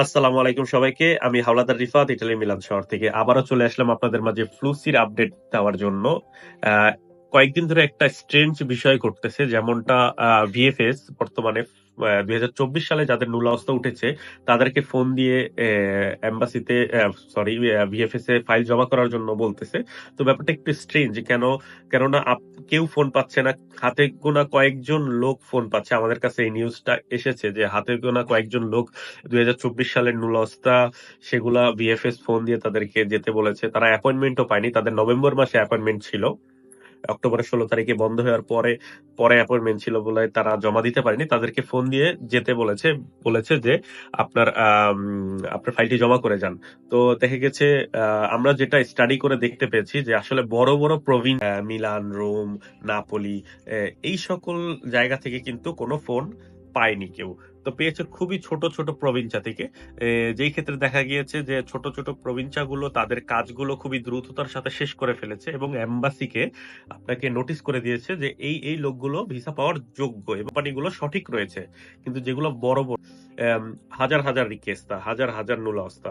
আসসালামু আলাইকুম সবাইকে। আমি হাওলাদার রিফাত, ইটালি মিলান শহর থেকে। আবারও চলে আসলাম আপনাদের মাঝে ফ্লুসির আপডেট দেওয়ার জন্য। কয়েকদিন ধরে একটা স্ট্রেঞ্জ বিষয় ঘটতেছে, যেমনটা ভিএফএস বর্তমানে ২০২৪ সালে যাদের নুল অবস্থা উঠেছে, তাদেরকে ফোন দিয়ে এম্বাসিতে সরি ভিএফএস এ ফাইল জমা করার জন্য বলতেছে। তো ব্যাপারটা একটু স্ট্রেঞ্জ কেন, কেননা কেউ ফোন পাচ্ছে না। হাতে গোনা কয়েকজন লোক ফোন পাচ্ছে। আমাদের কাছে এই নিউজটা এসেছে যে হাতে গোনা কয়েকজন লোক ২০২৪ সালের নুল অবস্থা, সেগুলা ভিএফএস ফোন দিয়ে তাদেরকে যেতে বলেছে। তারা অ্যাপয়েন্টমেন্টও পায়নি। তাদের নভেম্বর মাসে অ্যাপয়েন্টমেন্ট ছিল। অক্টোবরের ১৬ তারিখে বন্ধ হওয়ার পরে, পরে অ্যাপয়েন্টমেন্ট ছিল বলে তারা জমা দিতে পারেনি। তাদেরকে ফোন দিয়ে যেতে বলেছে। বলেছে যে আপনার আপনার ফাইলটি জমা করে যান। তো দেখা গেছে আমরা যেটা স্টাডি করে দেখতে পেয়েছি যে আসলে বড়, বড় আ মিলান, রোম, নাপলি এই সকল জায়গা থেকে কিন্তু কোনো ফোন পায়নি কেউ। তো পেয়েছে খুবই ছোট, ছোট প্রবিঞ্চা থেকে। যেই ক্ষেত্রে দেখা গিয়েছে যে ছোট, ছোট প্রবিঞ্চাগুলো তাদের কাজগুলো খুবই দ্রুততার সাথে শেষ করে ফেলেছে এবং এম্বাসিকে আপনাকে নোটিস করে দিয়েছে যে এই, এই লোকগুলো ভিসা পাওয়ার যোগ্য কোম্পানিগুলো সঠিক রয়েছে। কিন্তু যেগুলো বড়, বড় হাজার, হাজার রিকেস্তা হাজার, হাজার নুলাস্তা।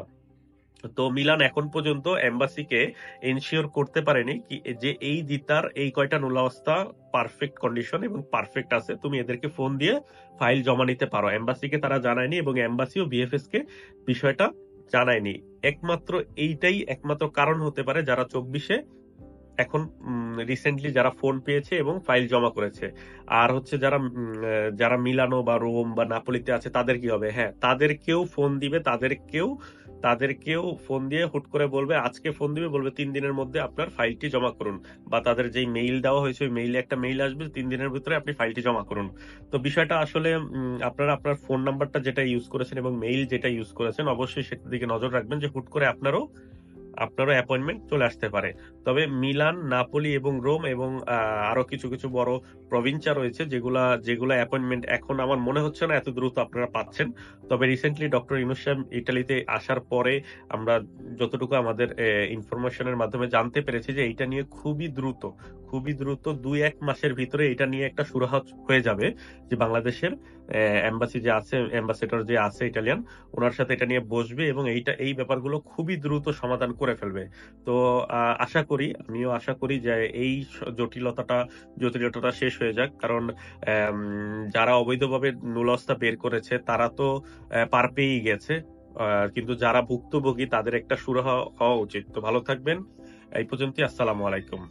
তো মিলান এখন পর্যন্ত এম্বাসিকে এনশিওর করতে পারেনি কি যে এই দিতার এই কয়টা নোলা অবস্থা পারফেক্ট কন্ডিশন এবং পারফেক্ট আছে। তুমি এদেরকে ফোন দিয়ে ফাইল জমা নিতে পারো। এম্বাসিকে তারা জানায়নি এবং এম্বাসিও বিএফএস কে বিষয়টা জানায়নি। একমাত্র এইটাই একমাত্র কারণ হতে পারে যারা ২৪ এ এখন রিসেন্টলি যারা ফোন পেয়েছে এবং ফাইল জমা করেছে। আর হচ্ছে যারা যারা মিলানো বা রোম বা নাপোলিতে আছে তাদের কি হবে? হ্যাঁ, তাদেরকেও ফোন দিবে, তাদেরকেও তাদেরকেও ফোন দিয়ে হুট করে বলবে আজকে ফোন দিবে বলবে তিন দিনের মধ্যে আপনার ফাইলটি জমা করুন। বা তাদের যেই মেইল দেওয়া হয়েছে ওই মেইলে একটা মেইল আসবে তিন দিনের ভিতরে আপনি ফাইলটি জমা করুন। তো বিষয়টা আসলে আপনারা আপনার ফোন নাম্বারটা যেটা ইউজ করেছেন এবং মেইল যেটা ইউজ করেছেন অবশ্যই সেটার দিকে নজর রাখবেন যে হুট করে আপনারও আপনারও অ্যাপয়েন্টমেন্ট চলে আসতে পারে। তবে মিলান, নাপোলি এবং রোম এবং আরও কিছু, কিছু বড় প্রভিনচা রয়েছে যেগুলা, যেগুলা অ্যাপয়েন্টমেন্ট এখন আমার মনে হচ্ছে না এত দ্রুত আপনারা পাচ্ছেন। তবে রিসেন্টলি ডক্টর ইনুসাম ইটালিতে আসার পরে আমরা যতটুকু আমাদের ইনফরমেশনের মাধ্যমে জানতে পেরেছি যে এইটা নিয়ে খুবই দ্রুত, খুবই দ্রুত ২-১ মাসের ভিতরে এটা নিয়ে একটা সুরাহ হয়ে যাবে। যে বাংলাদেশের এম্বাসি যে আছে, অ্যাম্বাসেডর যে আছে ইটালিয়ান উনার সাথে এটা নিয়ে বসবে এবং এইটা এই ব্যাপারগুলো খুবই দ্রুত সমাধান করে ফেলবে। তো আশা করি, আমিও আশা করি যে এই জটিলতাটা জটিলতাটা শেষ হয়ে যাক। কারণ যারা অবৈধভাবে নুল অবস্থা বের করেছে তারা তো পার পেয়েই গেছে। কিন্তু যারা ভুক্তভোগী তাদের একটা সুরাহা হওয়া উচিত। তো ভালো থাকবেন। এই পর্যন্তই আসসালামু আলাইকুম।